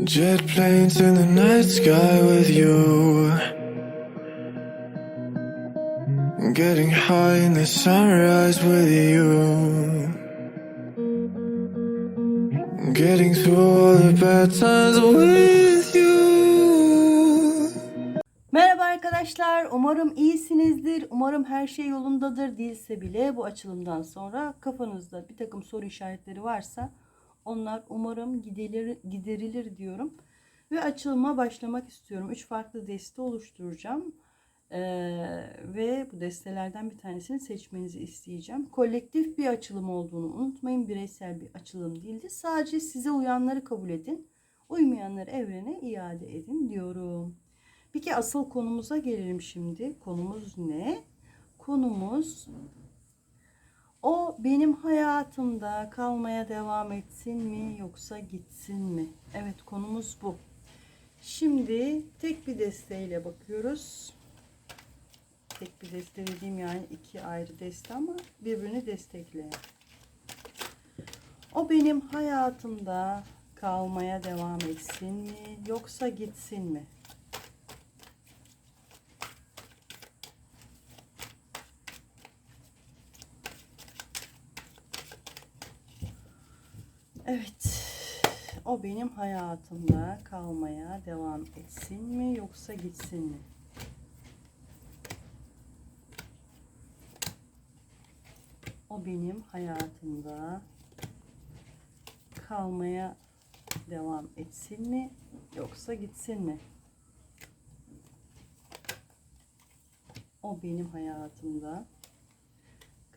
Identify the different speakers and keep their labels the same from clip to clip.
Speaker 1: Jet planes in the night sky with you. Getting high in the sunrise with you. Getting through all the bad times with you.
Speaker 2: Merhaba arkadaşlar. Umarım iyisinizdir. Umarım her şey yolundadır. Değilse bile bu açılımdan sonra kafanızda bir takım soru işaretleri varsa onlar umarım giderilir, giderilir diyorum. Ve açılıma başlamak istiyorum. Üç farklı deste oluşturacağım. Ee, ve bu destelerden bir tanesini seçmenizi isteyeceğim. Kolektif bir açılım olduğunu unutmayın. Bireysel bir açılım değildi. Sadece size uyanları kabul edin. Uymayanları evrene iade edin diyorum. Peki asıl konumuza gelelim şimdi. Konumuz ne? Konumuz o benim hayatımda kalmaya devam etsin mi yoksa gitsin mi? Evet konumuz bu. Şimdi tek bir desteğiyle bakıyoruz. Tek bir deste dediğim yani iki ayrı deste ama birbirini destekleyen. O benim hayatımda kalmaya devam etsin mi yoksa gitsin mi? Evet. O benim hayatımda kalmaya devam etsin mi yoksa gitsin mi? O benim hayatımda kalmaya devam etsin mi yoksa gitsin mi? O benim hayatımda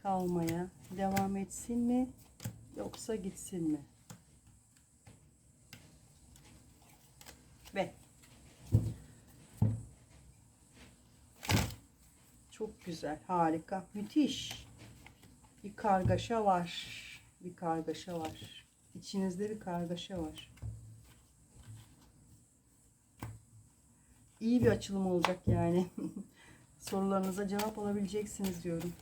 Speaker 2: kalmaya devam etsin mi yoksa gitsin mi? Ve çok güzel, harika, müthiş. Bir kargaşa var. Bir kargaşa var. İçinizde bir kargaşa var. İyi bir açılım olacak yani. Sorularınıza cevap alabileceksiniz diyorum.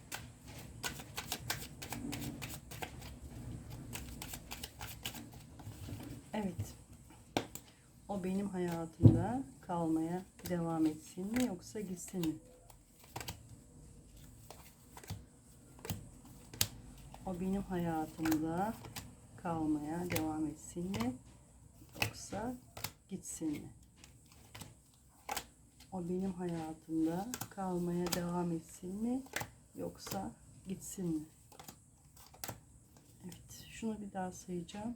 Speaker 2: Evet. O benim hayatımda kalmaya devam etsin mi yoksa gitsin mi? O benim hayatımda kalmaya devam etsin mi yoksa gitsin mi? O benim hayatımda kalmaya devam etsin mi yoksa gitsin mi? Evet, şunu bir daha sayacağım.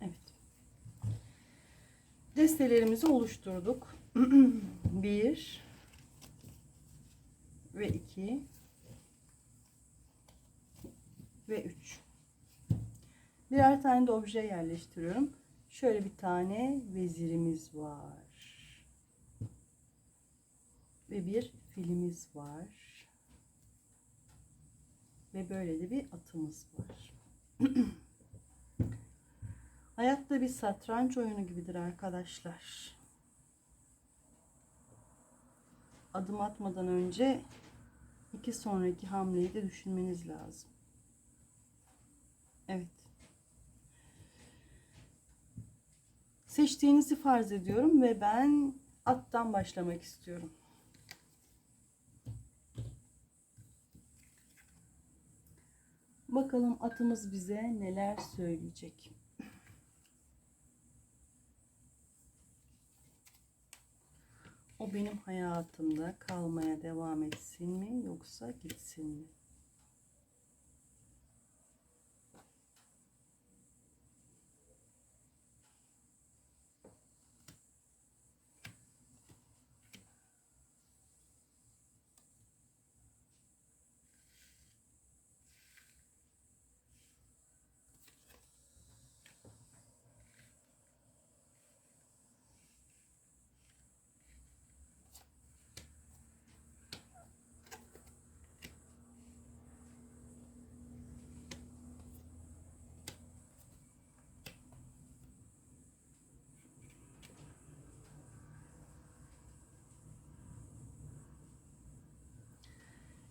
Speaker 2: Evet. Destelerimizi oluşturduk. Bir ve iki ve üç. Birer tane de obje yerleştiriyorum. Şöyle bir tane vezirimiz var. Ve bir filimiz var. Ve böyle de bir atımız var. Hayat da bir satranç oyunu gibidir arkadaşlar. Adım atmadan önce iki sonraki hamleyi de düşünmeniz lazım. Evet. Seçtiğinizi farz ediyorum ve ben attan başlamak istiyorum. Bakalım atımız bize neler söyleyecek. O benim hayatımda kalmaya devam etsin mi yoksa gitsin mi?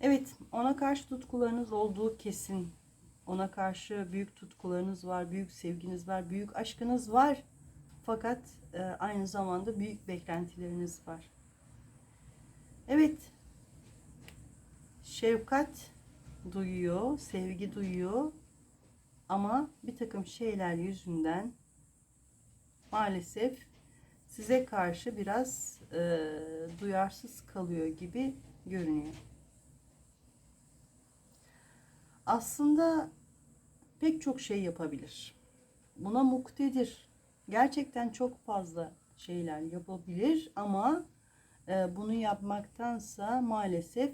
Speaker 2: Evet, ona karşı tutkularınız olduğu kesin. Ona karşı büyük tutkularınız var, büyük sevginiz var, büyük aşkınız var. Fakat e, aynı zamanda büyük beklentileriniz var. Evet. Şefkat duyuyor, sevgi duyuyor. Ama bir takım şeyler yüzünden maalesef size karşı biraz e, duyarsız kalıyor gibi görünüyor. Aslında pek çok şey yapabilir. Buna muktedir. Gerçekten çok fazla şeyler yapabilir ama e, bunu yapmaktansa maalesef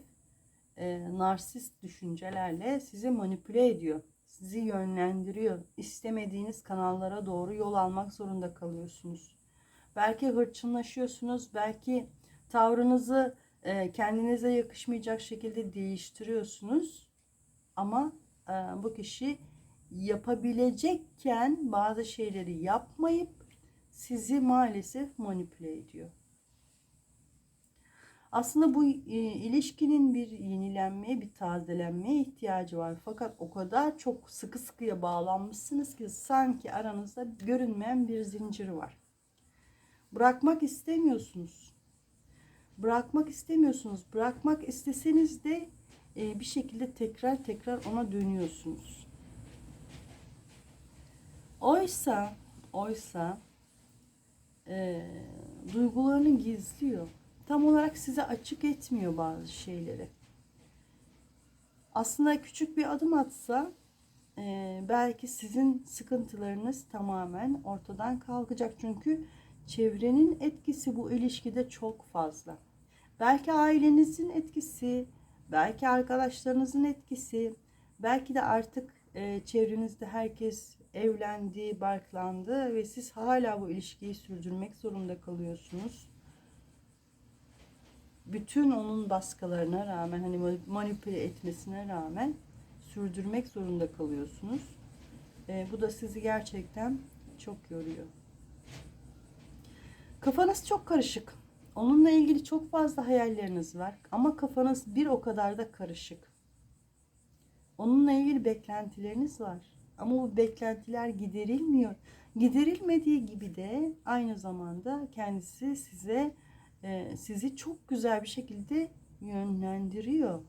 Speaker 2: e, narsist düşüncelerle sizi manipüle ediyor. Sizi yönlendiriyor. İstemediğiniz kanallara doğru yol almak zorunda kalıyorsunuz. Belki hırçınlaşıyorsunuz, belki tavrınızı e, kendinize yakışmayacak şekilde değiştiriyorsunuz. Ama e, bu kişi yapabilecekken bazı şeyleri yapmayıp sizi maalesef manipüle ediyor. Aslında bu e, ilişkinin bir yenilenmeye, bir tazelenmeye ihtiyacı var. Fakat o kadar çok sıkı sıkıya bağlanmışsınız ki sanki aranızda görünmeyen bir zincir var. Bırakmak istemiyorsunuz. Bırakmak istemiyorsunuz. Bırakmak isteseniz de e, bir şekilde tekrar tekrar ona dönüyorsunuz. Oysa, oysa e, duygularını gizliyor. Tam olarak size açık etmiyor bazı şeyleri. Aslında küçük bir adım atsa e, belki sizin sıkıntılarınız tamamen ortadan kalkacak. Çünkü çevrenin etkisi bu ilişkide çok fazla. Belki ailenizin etkisi, belki arkadaşlarınızın etkisi, belki de artık e, çevrenizde herkes evlendi, barklandı ve siz hala bu ilişkiyi sürdürmek zorunda kalıyorsunuz. Bütün onun baskılarına rağmen hani manipüle etmesine rağmen sürdürmek zorunda kalıyorsunuz. E, bu da sizi gerçekten çok yoruyor. Kafanız çok karışık. Onunla ilgili çok fazla hayalleriniz var ama kafanız bir o kadar da karışık. Onunla ilgili beklentileriniz var. Ama bu beklentiler giderilmiyor. Giderilmediği gibi de aynı zamanda kendisi size e, sizi çok güzel bir şekilde yönlendiriyor.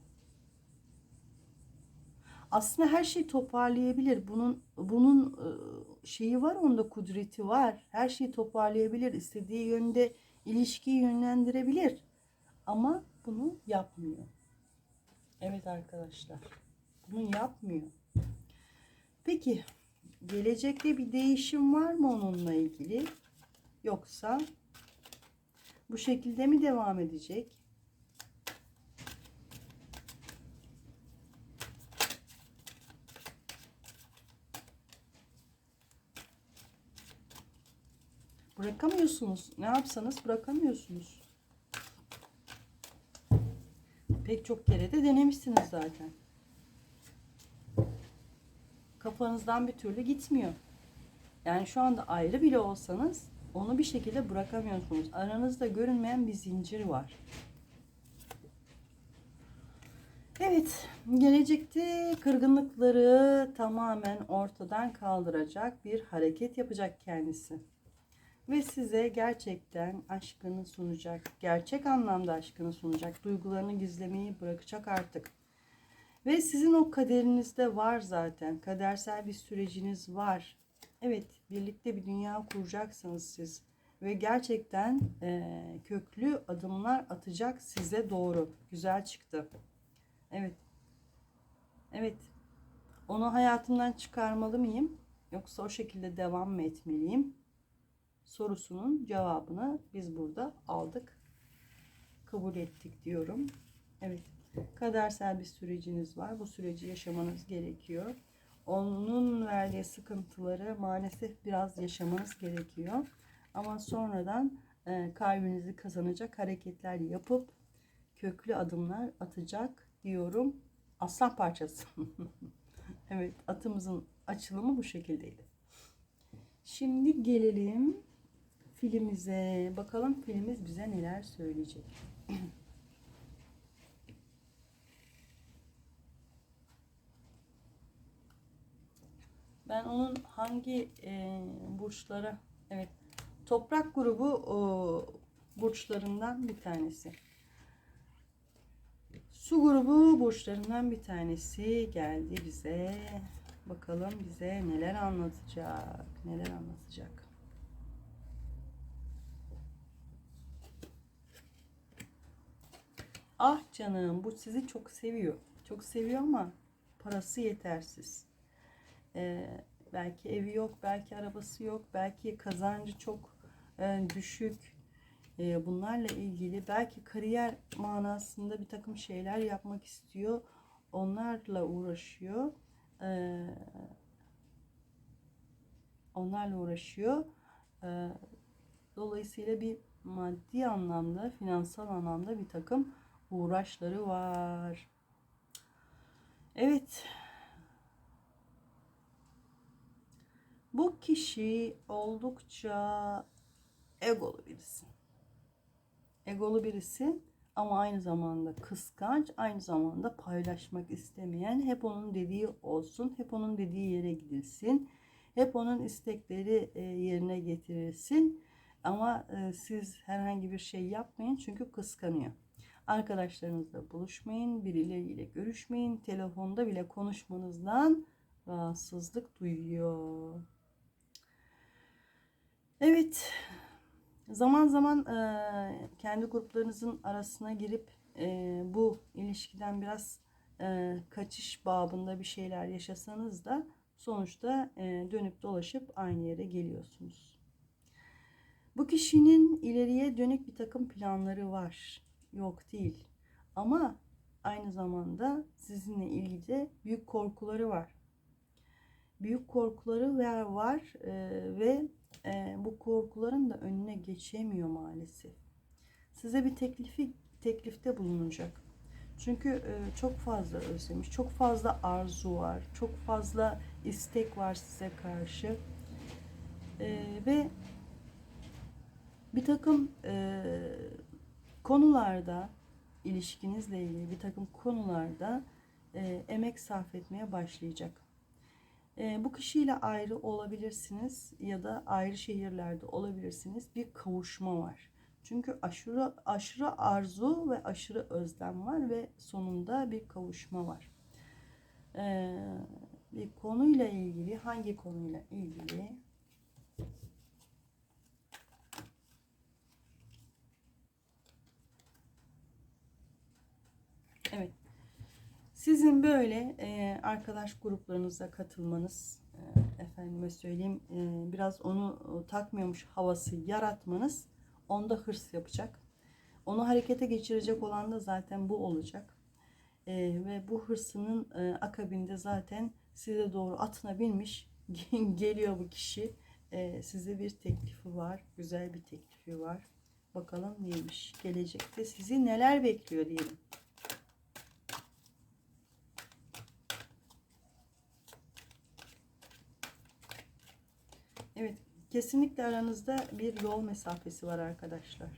Speaker 2: Aslında her şeyi toparlayabilir. Bunun bunun e, şeyi var, onda kudreti var. Her şeyi toparlayabilir. istediği yönde ilişkiyi yönlendirebilir. Ama bunu yapmıyor. Evet arkadaşlar. Bunu yapmıyor. Peki gelecekte bir değişim var mı onunla ilgili? Yoksa bu şekilde mi devam edecek? Bırakamıyorsunuz. Ne yapsanız bırakamıyorsunuz. Pek çok kere de denemişsiniz zaten. Kafanızdan bir türlü gitmiyor. Yani şu anda ayrı bile olsanız onu bir şekilde bırakamıyorsunuz. Aranızda görünmeyen bir zincir var. Evet, gelecekte kırgınlıkları tamamen ortadan kaldıracak bir hareket yapacak kendisi. Ve size gerçekten aşkını sunacak, gerçek anlamda aşkını sunacak, duygularını gizlemeyi bırakacak artık. Ve sizin o kaderinizde var zaten, kadersel bir süreciniz var. Evet, birlikte bir dünya kuracaksınız siz. Ve gerçekten e, köklü adımlar atacak size doğru. Güzel çıktı. Evet. Evet. Onu hayatımdan çıkarmalı mıyım? Yoksa o şekilde devam mı etmeliyim? Sorusunun cevabını biz burada aldık. Kabul ettik diyorum. Evet. Kadersel bir süreciniz var. Bu süreci yaşamanız gerekiyor. Onun verdiği sıkıntıları maalesef biraz yaşamanız gerekiyor. Ama sonradan e, kalbinizi kazanacak hareketler yapıp köklü adımlar atacak diyorum. Aslan parçası. evet atımızın açılımı bu şekildeydi. Şimdi gelelim filimize. Bakalım filmimiz bize neler söyleyecek. Ben onun hangi e, burçlara evet toprak grubu o, burçlarından bir tanesi. Su grubu burçlarından bir tanesi geldi bize. Bakalım bize neler anlatacak. Neler anlatacak. Ah canım bu sizi çok seviyor. Çok seviyor ama parası yetersiz. Ee, belki evi yok, belki arabası yok, belki kazancı çok e, düşük. Ee, bunlarla ilgili belki kariyer manasında bir takım şeyler yapmak istiyor. Onlarla uğraşıyor. Ee, onlarla uğraşıyor. Ee, dolayısıyla bir maddi anlamda, finansal anlamda bir takım uğraşları var. Evet. Bu kişi oldukça egolu birisi. Egolu birisi ama aynı zamanda kıskanç, aynı zamanda paylaşmak istemeyen, hep onun dediği olsun, hep onun dediği yere gidilsin, hep onun istekleri e, yerine getirilsin. Ama e, siz herhangi bir şey yapmayın çünkü kıskanıyor. Arkadaşlarınızla buluşmayın, birileriyle görüşmeyin, telefonda bile konuşmanızdan rahatsızlık duyuyor. Evet, zaman zaman e, kendi gruplarınızın arasına girip e, bu ilişkiden biraz e, kaçış babında bir şeyler yaşasanız da sonuçta e, dönüp dolaşıp aynı yere geliyorsunuz. Bu kişinin ileriye dönük bir takım planları var. Yok değil. Ama aynı zamanda sizinle ilgili büyük korkuları var. Büyük korkuları var, var e, ve e, bu korkuların da önüne geçemiyor maalesef. Size bir teklifi teklifte bulunacak. Çünkü e, çok fazla özlemiş, çok fazla arzu var, çok fazla istek var size karşı. E, ve bir takım e, konularda ilişkinizle ilgili bir takım konularda e, emek sarf etmeye başlayacak. E, bu kişiyle ayrı olabilirsiniz ya da ayrı şehirlerde olabilirsiniz. Bir kavuşma var. Çünkü aşırı aşırı arzu ve aşırı özlem var ve sonunda bir kavuşma var. E, bir konuyla ilgili hangi konuyla ilgili Evet. Sizin böyle e, arkadaş gruplarınıza katılmanız, e, efendime söyleyeyim, e, biraz onu e, takmıyormuş havası yaratmanız onda hırs yapacak. Onu harekete geçirecek olan da zaten bu olacak. E, ve bu hırsının e, akabinde zaten size doğru atına binmiş geliyor bu kişi. E, size bir teklifi var, güzel bir teklifi var. Bakalım neymiş? Gelecekte sizi neler bekliyor diyelim. Evet, kesinlikle aranızda bir yol mesafesi var arkadaşlar.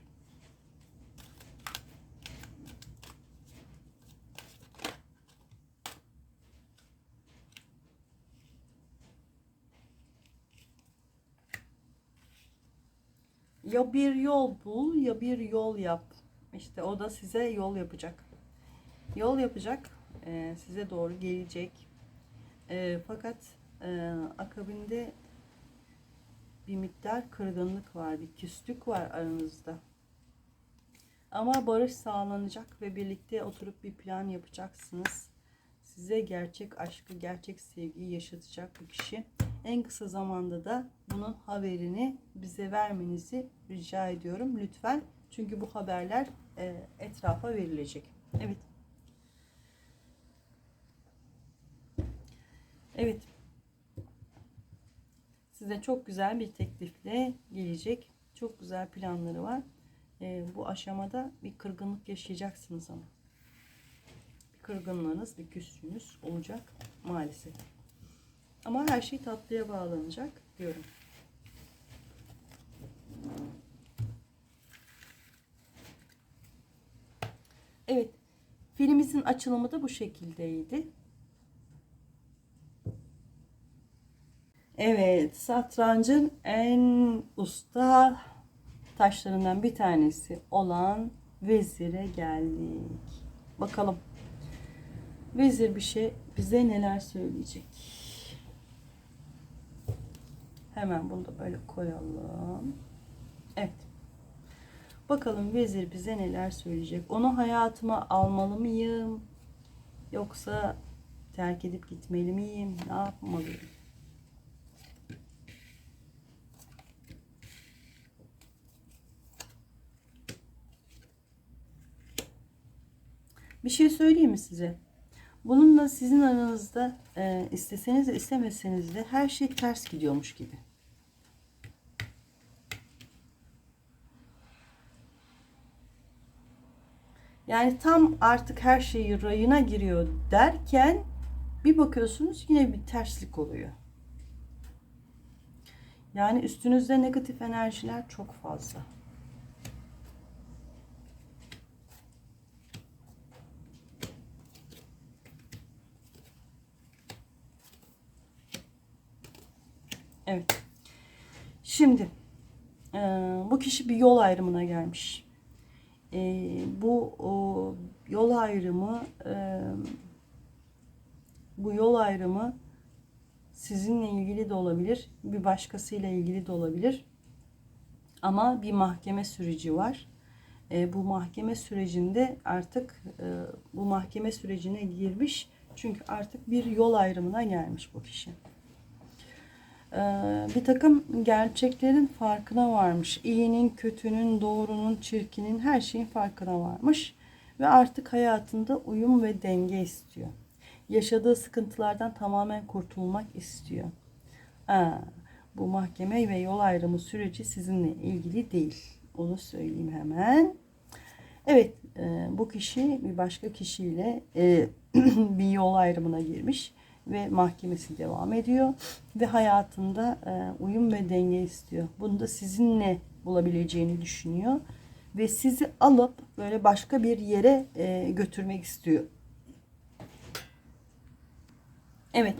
Speaker 2: Ya bir yol bul ya bir yol yap. İşte o da size yol yapacak. Yol yapacak, e, size doğru gelecek. E, fakat e, akabinde bir miktar kırgınlık var, bir küslük var aranızda. Ama barış sağlanacak ve birlikte oturup bir plan yapacaksınız. Size gerçek aşkı, gerçek sevgiyi yaşatacak bu kişi. En kısa zamanda da bunun haberini bize vermenizi rica ediyorum lütfen. Çünkü bu haberler e, etrafa verilecek. Evet. Evet. Size çok güzel bir teklifle gelecek. Çok güzel planları var. Ee, bu aşamada bir kırgınlık yaşayacaksınız ama. Bir kırgınlığınız, bir küslüğünüz olacak maalesef. Ama her şey tatlıya bağlanacak diyorum. Evet. Filmimizin açılımı da bu şekildeydi. Evet, satrancın en usta taşlarından bir tanesi olan vezire geldik. Bakalım. Vezir bir şey bize neler söyleyecek? Hemen bunu da böyle koyalım. Evet. Bakalım vezir bize neler söyleyecek? Onu hayatıma almalı mıyım? Yoksa terk edip gitmeli miyim? Ne yapmalıyım? Bir şey söyleyeyim mi size? Bununla sizin aranızda e, isteseniz de istemeseniz de her şey ters gidiyormuş gibi. Yani tam artık her şey rayına giriyor derken bir bakıyorsunuz yine bir terslik oluyor. Yani üstünüzde negatif enerjiler çok fazla. Evet. Şimdi e, bu kişi bir yol ayrımına gelmiş. E, bu o, yol ayrımı e, bu yol ayrımı sizinle ilgili de olabilir, bir başkasıyla ilgili de olabilir. Ama bir mahkeme süreci var. E, bu mahkeme sürecinde artık e, bu mahkeme sürecine girmiş. Çünkü artık bir yol ayrımına gelmiş bu kişi. E, bir takım gerçeklerin farkına varmış. İyinin, kötünün, doğrunun, çirkinin her şeyin farkına varmış. Ve artık hayatında uyum ve denge istiyor. Yaşadığı sıkıntılardan tamamen kurtulmak istiyor. Ha, bu mahkeme ve yol ayrımı süreci sizinle ilgili değil. Onu söyleyeyim hemen. Evet, e, bu kişi bir başka kişiyle e, bir yol ayrımına girmiş ve mahkemesi devam ediyor ve hayatında e, uyum ve denge istiyor. Bunu da sizinle bulabileceğini düşünüyor ve sizi alıp böyle başka bir yere e, götürmek istiyor. Evet,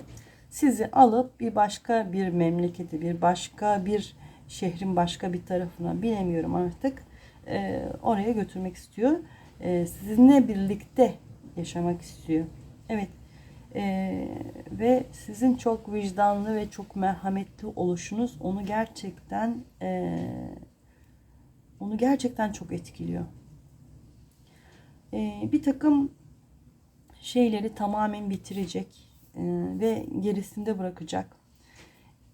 Speaker 2: sizi alıp bir başka bir memlekete, bir başka bir şehrin başka bir tarafına bilemiyorum artık e, oraya götürmek istiyor. E, sizinle birlikte yaşamak istiyor. Evet, ee, ve sizin çok vicdanlı ve çok merhametli oluşunuz onu gerçekten e, onu gerçekten çok etkiliyor. Ee, bir takım şeyleri tamamen bitirecek e, ve gerisinde bırakacak.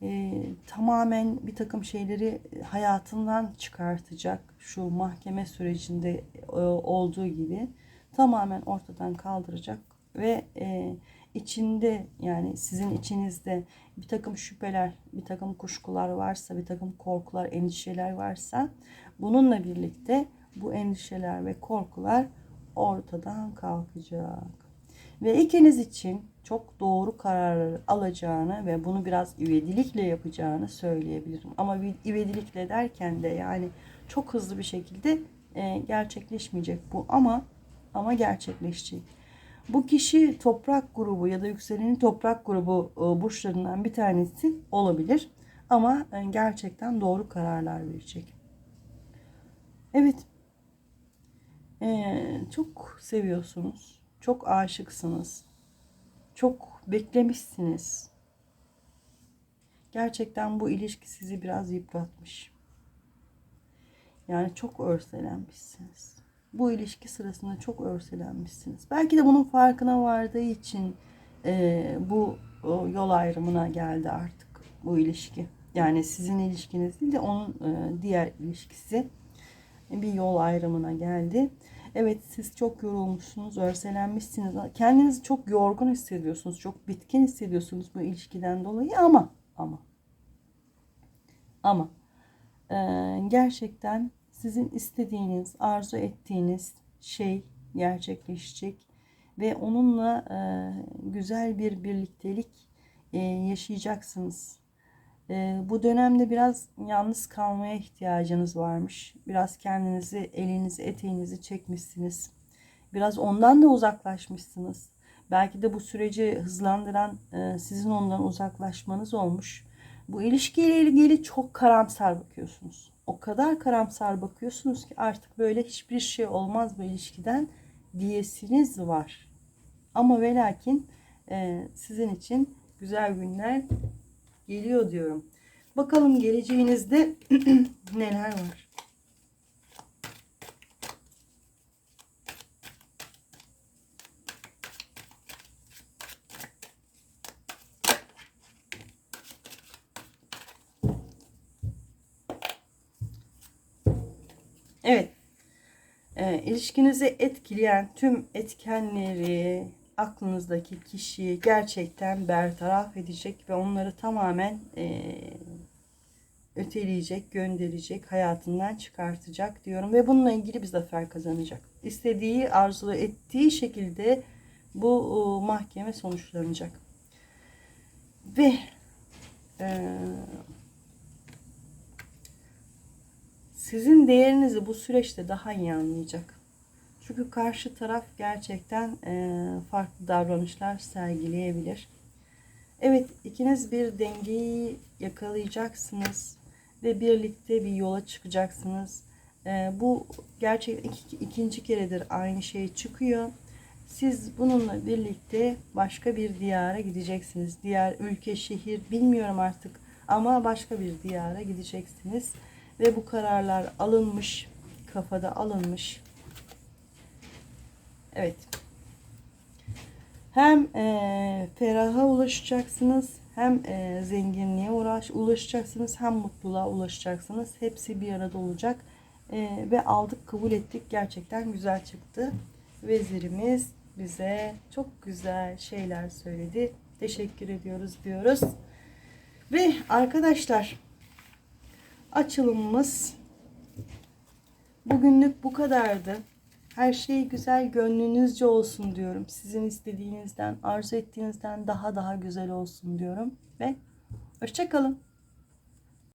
Speaker 2: E, tamamen bir takım şeyleri hayatından çıkartacak şu mahkeme sürecinde e, olduğu gibi tamamen ortadan kaldıracak ve e, içinde yani sizin içinizde bir takım şüpheler, bir takım kuşkular varsa, bir takım korkular, endişeler varsa bununla birlikte bu endişeler ve korkular ortadan kalkacak. Ve ikiniz için çok doğru kararları alacağını ve bunu biraz ivedilikle yapacağını söyleyebilirim. Ama ivedilikle derken de yani çok hızlı bir şekilde gerçekleşmeyecek bu ama ama gerçekleşecek. Bu kişi toprak grubu ya da yükseleni toprak grubu e, burçlarından bir tanesi olabilir. Ama e, gerçekten doğru kararlar verecek. Evet. Ee, çok seviyorsunuz. Çok aşıksınız. Çok beklemişsiniz. Gerçekten bu ilişki sizi biraz yıpratmış. Yani çok örselenmişsiniz bu ilişki sırasında çok örselenmişsiniz. Belki de bunun farkına vardığı için e, bu o, yol ayrımına geldi artık bu ilişki. Yani sizin ilişkiniz değil de onun e, diğer ilişkisi bir yol ayrımına geldi. Evet siz çok yorulmuşsunuz, örselenmişsiniz. Kendinizi çok yorgun hissediyorsunuz, çok bitkin hissediyorsunuz bu ilişkiden dolayı ama ama ama e, gerçekten sizin istediğiniz, arzu ettiğiniz şey gerçekleşecek ve onunla e, güzel bir birliktelik e, yaşayacaksınız. E, bu dönemde biraz yalnız kalmaya ihtiyacınız varmış. Biraz kendinizi, elinizi, eteğinizi çekmişsiniz. Biraz ondan da uzaklaşmışsınız. Belki de bu süreci hızlandıran e, sizin ondan uzaklaşmanız olmuş. Bu ilişkiyle ilgili çok karamsar bakıyorsunuz. O kadar karamsar bakıyorsunuz ki artık böyle hiçbir şey olmaz bu ilişkiden diyesiniz var. Ama ve lakin e, sizin için güzel günler geliyor diyorum. Bakalım geleceğinizde neler var. Evet. E, ilişkinizi etkileyen tüm etkenleri aklınızdaki kişiyi gerçekten bertaraf edecek ve onları tamamen e, öteleyecek, gönderecek, hayatından çıkartacak diyorum ve bununla ilgili bir zafer kazanacak. İstediği, arzu ettiği şekilde bu o, mahkeme sonuçlanacak. Ve e, sizin değerinizi bu süreçte daha iyi anlayacak. Çünkü karşı taraf gerçekten e, farklı davranışlar sergileyebilir. Evet, ikiniz bir dengeyi yakalayacaksınız ve birlikte bir yola çıkacaksınız. E, bu gerçek iki, ikinci keredir aynı şey çıkıyor. Siz bununla birlikte başka bir diyara gideceksiniz. Diğer ülke, şehir bilmiyorum artık ama başka bir diyara gideceksiniz. Ve bu kararlar alınmış, kafada alınmış. Evet. Hem e, feraha ulaşacaksınız, hem e, zenginliğe uğraş, ulaşacaksınız, hem mutluluğa ulaşacaksınız. Hepsi bir arada olacak. E, ve aldık, kabul ettik. Gerçekten güzel çıktı. Vezirimiz bize çok güzel şeyler söyledi. Teşekkür ediyoruz diyoruz. Ve arkadaşlar açılımımız bugünlük bu kadardı. Her şey güzel gönlünüzce olsun diyorum. Sizin istediğinizden, arzu ettiğinizden daha daha güzel olsun diyorum. Ve hoşçakalın.